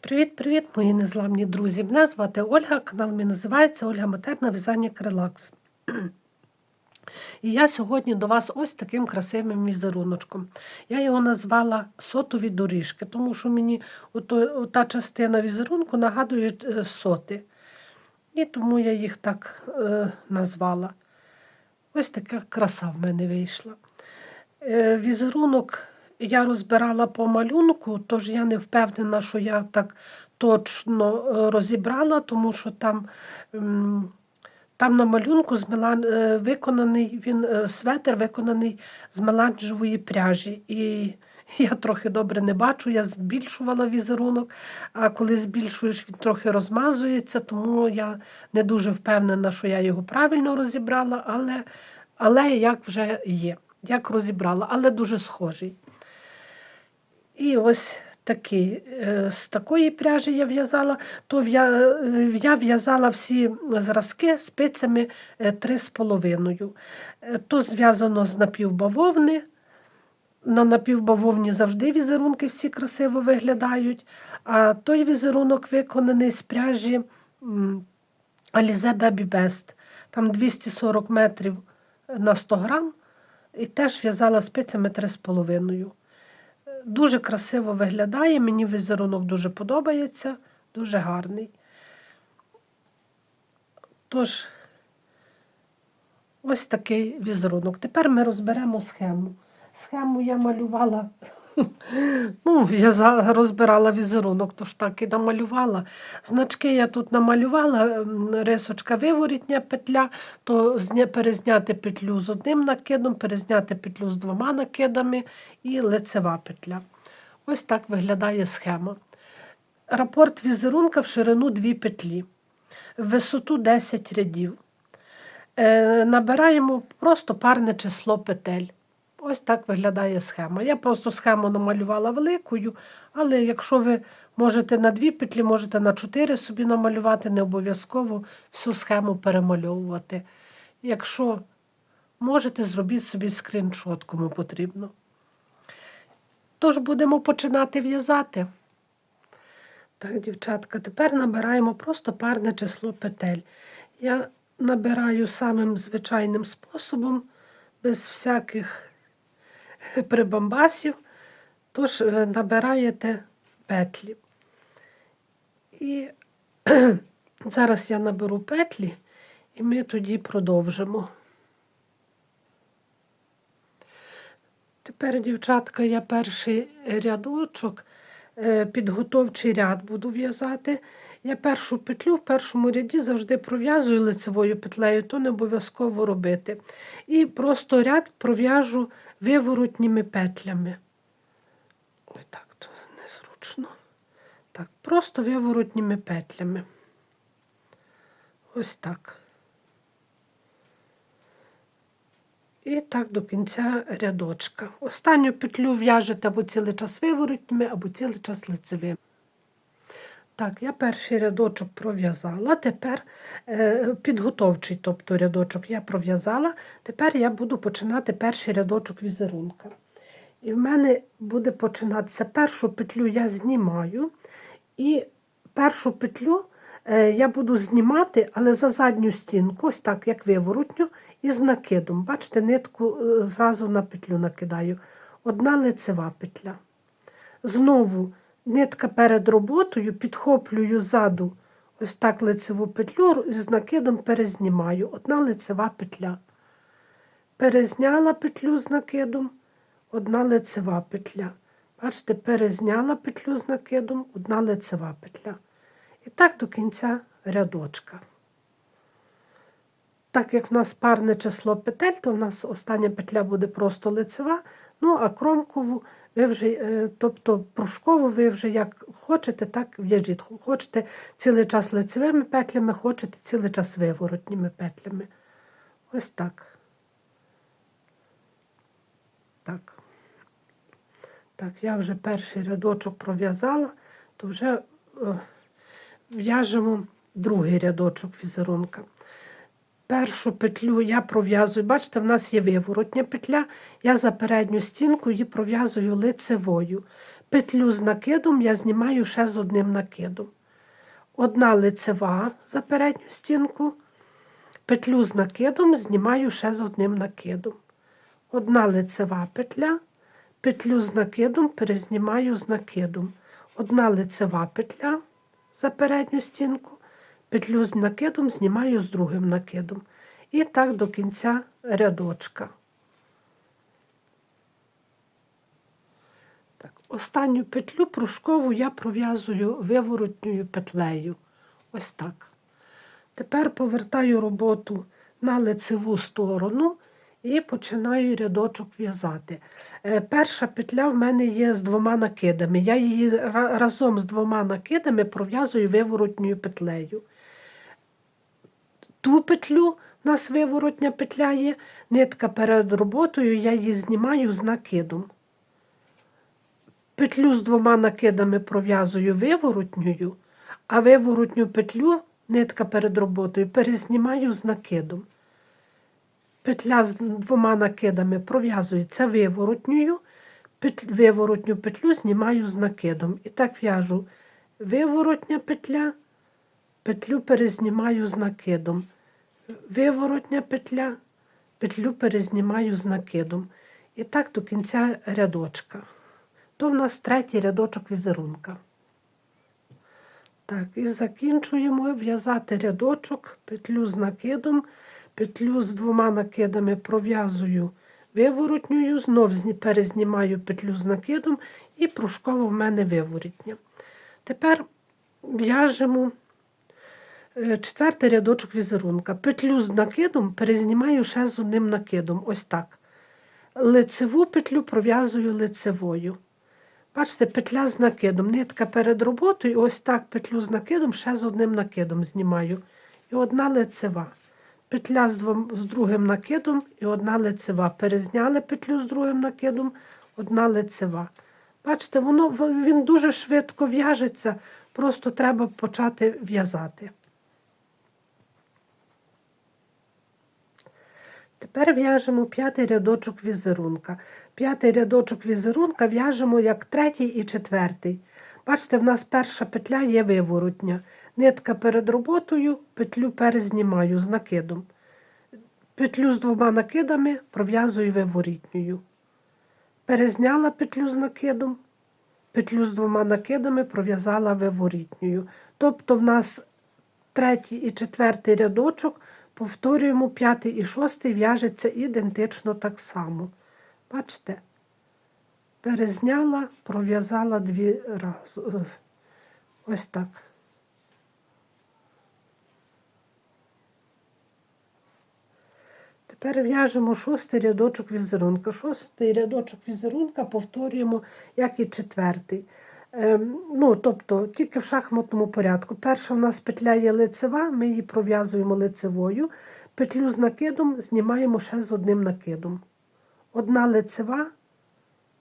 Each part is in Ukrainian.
Привіт-привіт, мої незламні друзі! Мене звати Ольга, канал мій називається Ольга Матерна В'язання Крелакс. І я сьогодні до вас ось таким красивим візеруночком. Я його назвала сотові доріжки, тому що мені ото, та частина візерунку нагадує е, соти. І тому я їх так е, назвала. Ось така краса в мене вийшла. Е, візерунок я розбирала по малюнку, тож я не впевнена, що я так точно е, розібрала, тому що там там на малюнку з е, виконаний він е, светр виконаний з меланжевої пряжі. І я трохи добре не бачу, я збільшувала візерунок, а коли збільшуєш, він трохи розмазується, тому я не дуже впевнена, що я його правильно розібрала, але, але як вже є, як розібрала, але дуже схожий. І ось такий, е, з такої пряжі я в'язала, то е, я в'язала всі зразки спицями е, 3,5. Е, То зв'язано з напівбавовни. На напівбавовні завжди візерунки всі красиво виглядають. А той візерунок виконаний з пряжі Alize Baby Best. Там 240 метрів на 100 грам. І теж в'язала спицями 3,5. Дуже красиво виглядає, мені візерунок дуже подобається, дуже гарний. Тож, ось такий візерунок. Тепер ми розберемо схему. Схему я малювала, ну, я розбирала візерунок, тож так і намалювала. Значки я тут намалювала, рисочка виворітня петля, то перезняти петлю з одним накидом, перезняти петлю з двома накидами і лицева петля. Ось так виглядає схема. Рапорт візерунка в ширину 2 петлі, в висоту 10 рядів. Е, набираємо просто парне число петель. Ось так виглядає схема. Я просто схему намалювала великою, але якщо ви можете на дві петлі, можете на чотири собі намалювати, не обов'язково всю схему перемальовувати. Якщо можете, зробіть собі скріншот, кому потрібно. Тож будемо починати в'язати. Так, дівчатка, тепер набираємо просто парне число петель. Я набираю самим звичайним способом, без всяких прибамбасів. Тож е, набираєте петлі. І зараз я наберу петлі, і ми тоді продовжимо. Тепер, дівчатка, я перший рядочок, е, підготовчий ряд буду в'язати. Я першу петлю в першому ряді завжди пров'язую лицевою петлею, то не обов'язково робити. І просто ряд пров'яжу виворотніми петлями. Ой, так, то незручно. Так, просто виворотніми петлями. Ось так. І так до кінця рядочка. Останню петлю в'яжете або цілий час виворотніми, або цілий час лицевим. Так, я перший рядочок пров'язала, тепер е, підготовчий, тобто рядочок я пров'язала. Тепер я буду починати перший рядочок візерунка. І в мене буде починатися першу петлю я знімаю, і першу петлю е, я буду знімати, але за задню стінку, ось так, як виворотню, і з накидом. Бачите, нитку е, зразу на петлю накидаю. Одна лицева петля. Знову нитка перед роботою підхоплюю ззаду ось так лицеву петлю і з накидом перезнімаю. Одна лицева петля. Перезняла петлю з накидом, одна лицева петля. Бачите, перезняла петлю з накидом, одна лицева петля. І так до кінця рядочка. Так як в нас парне число петель, то в нас остання петля буде просто лицева, ну а кромкову ви вже, е, тобто пружкову ви вже як хочете, так в'яжіть. Хочете цілий час лицевими петлями, хочете цілий час виворотніми петлями. Ось так. Так. Так, я вже перший рядочок пров'язала, то вже е, в'яжемо другий рядочок візерунка. Першу петлю я пров'язую, бачите, в нас є виворотня петля, я за передню стінку її пров'язую лицевою. петлю з накидом я знімаю ще з одним накидом. Одна лицева за передню стінку, петлю з накидом знімаю ще з одним накидом. Одна лицева петля, петлю з накидом перезнімаю з накидом. Одна лицева петля за передню стінку, петлю з накидом знімаю з другим накидом. І так до кінця рядочка. Так, останню петлю пружкову я пров'язую виворотньою петлею. Ось так. Тепер повертаю роботу на лицеву сторону і починаю рядочок в'язати. Е, Перша петля в мене є з двома накидами. Я її разом з двома накидами пров'язую виворотньою петлею. Ту петлю в нас виворотня петля є, нитка перед роботою, я її знімаю з накидом. Петлю з двома накидами пров'язую виворотньою, а виворотню петлю, нитка перед роботою, перезнімаю з накидом. Петля з двома накидами пров'язується виворотньою, виворотню петлю знімаю з накидом. І так в'яжу виворотня петля, петлю перезнімаю з накидом. Виворотня петля, петлю перезнімаю з накидом. І так до кінця рядочка. То в нас третій рядочок візерунка. Так, і закінчуємо в'язати рядочок, петлю з накидом, петлю з двома накидами пров'язую виворотньою, знов перезнімаю петлю з накидом і пружково в мене виворотня. Тепер в'яжемо четвертий рядочок візерунка. Петлю з накидом перезнімаю ще з одним накидом. Ось так. Лицеву петлю пров'язую лицевою. Бачите, петля з накидом. Нитка перед роботою, ось так петлю з накидом, ще з одним накидом знімаю. І одна лицева. Петля з, двом, з другим накидом і одна лицева. Перезняли петлю з другим накидом, одна лицева. Бачите, воно, він дуже швидко в'яжеться, просто треба почати в'язати. Тепер в'яжемо п'ятий рядочок візерунка. П'ятий рядочок візерунка в'яжемо як третій і четвертий. Бачите, в нас перша петля є виворотня. Нитка перед роботою, петлю перезнімаю з накидом. Петлю з двома накидами пров'язую виворітньою. Перезняла петлю з накидом, петлю з двома накидами пров'язала виворітньою. Тобто в нас третій і четвертий рядочок, повторюємо п'ятий і шостий в'яжеться ідентично так само. Бачите? Перезняла, пров'язала дві рази. Ось так. Тепер в'яжемо шостий рядочок візерунка. Шостий рядочок візерунка повторюємо, як і четвертий. Ем, ну, тобто, тільки в шахматному порядку. Перша в нас петля є лицева, ми її пров'язуємо лицевою. Петлю з накидом знімаємо ще з одним накидом. Одна лицева,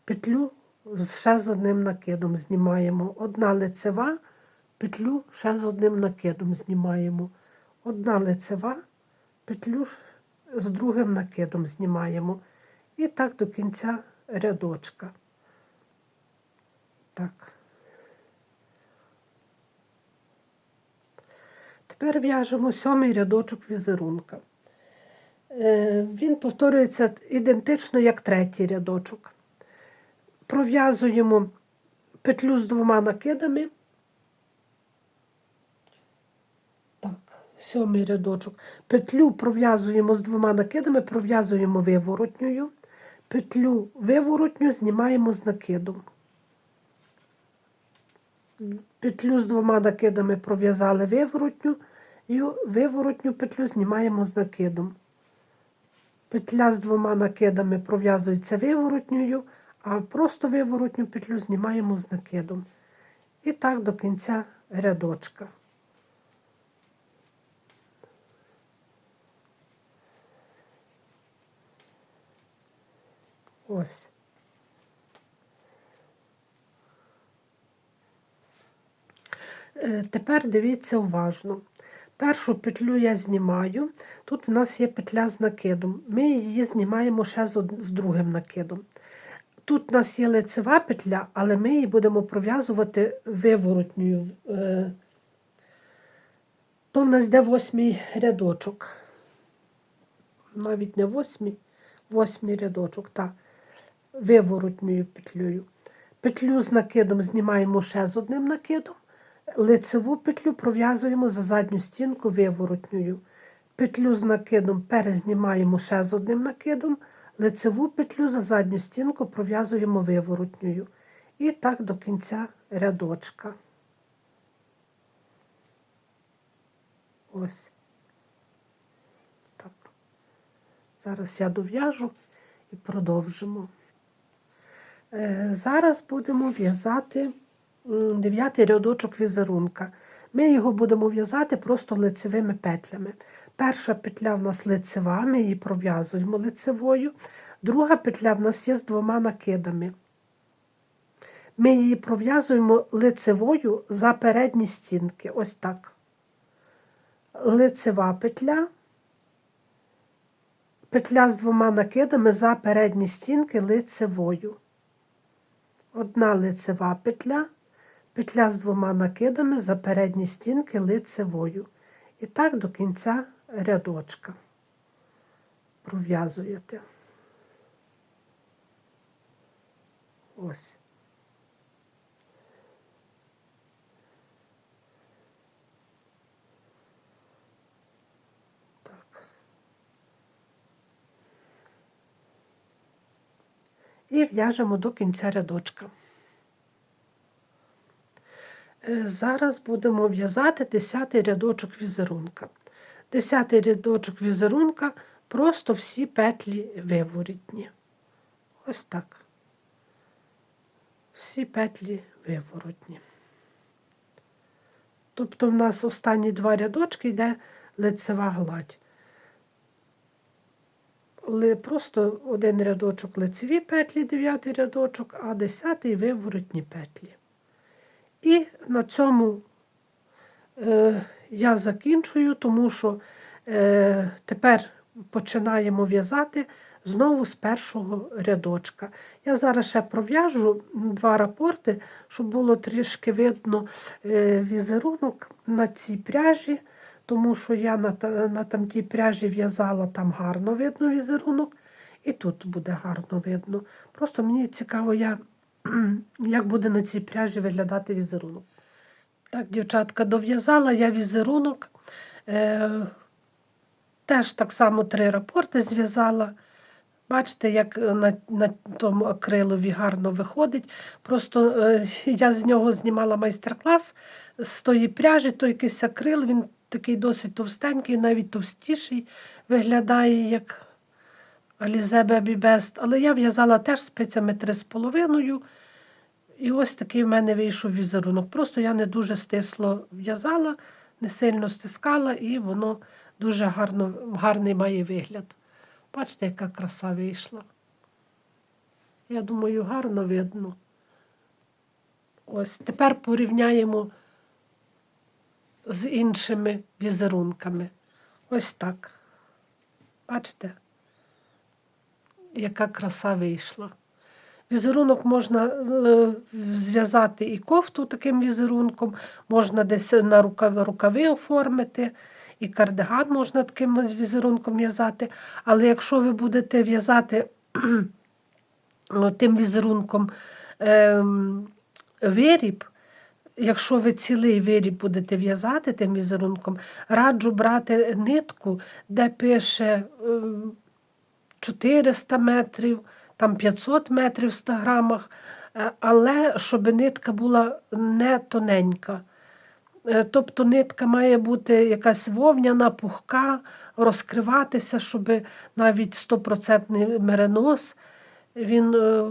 петлю ще з одним накидом знімаємо. Одна лицева, петлю ще з одним накидом знімаємо. Одна лицева, петлю з другим накидом знімаємо. І так до кінця рядочка. Так. Тепер в'яжемо сьомий рядочок візерунка. Е, Він повторюється ідентично, як третій рядочок. Пров'язуємо петлю з двома накидами. Так, сьомий рядочок. Петлю пров'язуємо з двома накидами, пров'язуємо виворотньою. Петлю виворотню знімаємо з накидом. Петлю з двома накидами пров'язали виворотню, і виворотню петлю знімаємо з накидом. Петля з двома накидами пров'язується виворотньою, а просто виворотню петлю знімаємо з накидом. І так до кінця рядочка. Ось. Тепер дивіться уважно. Першу петлю я знімаю. Тут в нас є петля з накидом. Ми її знімаємо ще з, другим накидом. тут у нас є лицева петля, але ми її будемо пров'язувати виворотньою. Е, То в нас йде восьмий рядочок. Навіть не восьмий, восьмий рядочок, так, виворотньою петлею. Петлю з накидом знімаємо ще з одним накидом. Лицеву петлю пров'язуємо за задню стінку виворотньою. Петлю з накидом перезнімаємо ще з одним накидом. Лицеву петлю за задню стінку пров'язуємо виворотньою. І так до кінця рядочка. Ось. Так. Зараз я дов'яжу і продовжимо. Е, Зараз будемо в'язати дев'ятий рядочок візерунка. Ми його будемо в'язати просто лицевими петлями. Перша петля в нас лицева, ми її пров'язуємо лицевою. Друга петля в нас є з двома накидами. Ми її пров'язуємо лицевою за передні стінки. Ось так. Лицева петля. Петля з двома накидами за передні стінки лицевою. Одна лицева петля, петля з двома накидами за передні стінки лицевою. І так до кінця рядочка пров'язуєте. Ось. Так. І в'яжемо до кінця рядочка. Е, Зараз будемо в'язати 10 рядочок візерунка. 10 рядочок візерунка просто всі петлі виворітні. Ось так. Всі петлі виворотні. Тобто в нас останні два рядочки йде лицева гладь. Просто один рядочок лицеві петлі, дев'ятий рядочок, а десятий виворотні петлі. І на цьому е, я закінчую, тому що е, тепер починаємо в'язати знову з першого рядочка. Я зараз ще пров'яжу два рапорти, щоб було трішки видно е, візерунок на цій пряжі, тому що я на, на тамтій пряжі в'язала, там гарно видно візерунок, і тут буде гарно видно. Просто мені цікаво, я, як буде на цій пряжі виглядати візерунок. Так, дівчатка, дов'язала я візерунок. Е, теж так само три рапорти зв'язала. Бачите, як е, на, на тому акрилові гарно виходить. Просто е, я з нього знімала майстер-клас з тої пряжі, той якийсь акрил, він такий досить товстенький, навіть товстіший виглядає, як Alize Baby Best. Але я в'язала теж спицями 3,5. І ось такий в мене вийшов візерунок. Просто я не дуже стисло в'язала, не сильно стискала, і воно дуже гарно, гарний має вигляд. Бачите, яка краса вийшла. Я думаю, гарно видно. Ось тепер порівняємо з іншими візерунками. Ось так. Бачите, яка краса вийшла. Візерунок можна е, зв'язати і кофту таким візерунком, можна десь на рукави, оформити, і кардиган можна таким візерунком в'язати. Але якщо ви будете в'язати тим візерунком ем, виріб, якщо ви цілий виріб будете в'язати тим візерунком, раджу брати нитку, де пише ем, 400 метрів, там 500 метрів в 100 грамах, е, але щоб нитка була не тоненька. Е, Тобто нитка має бути якась вовняна, пухка, розкриватися, щоб навіть 100% меринос, він е,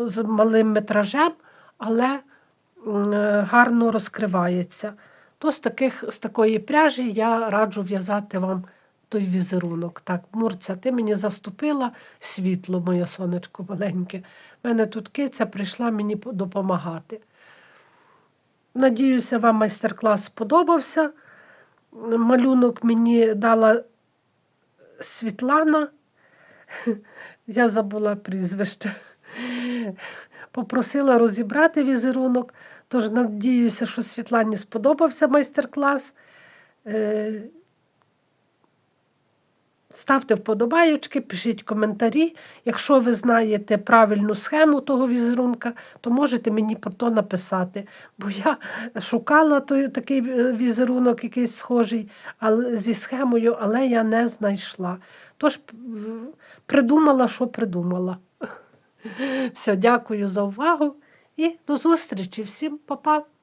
з малим метражем, але гарно розкривається. То з, таких, з такої пряжі я раджу в'язати вам той візерунок. Так, Мурця, ти мені заступила світло, моє сонечко маленьке. У мене тут киця прийшла мені допомагати. Надіюся, вам майстер-клас сподобався. Малюнок мені дала Світлана. Я забула прізвище. попросила розібрати візерунок. Тож надіюся, що Світлані сподобався майстер-клас. Ставте вподобайочки, пишіть коментарі. Якщо ви знаєте правильну схему того візерунка, то можете мені про то написати. Бо я шукала той, такий е, візерунок, якийсь схожий але, зі схемою, але я не знайшла. Тож придумала, що придумала. Все, дякую за увагу і до зустрічі. Всім па-па!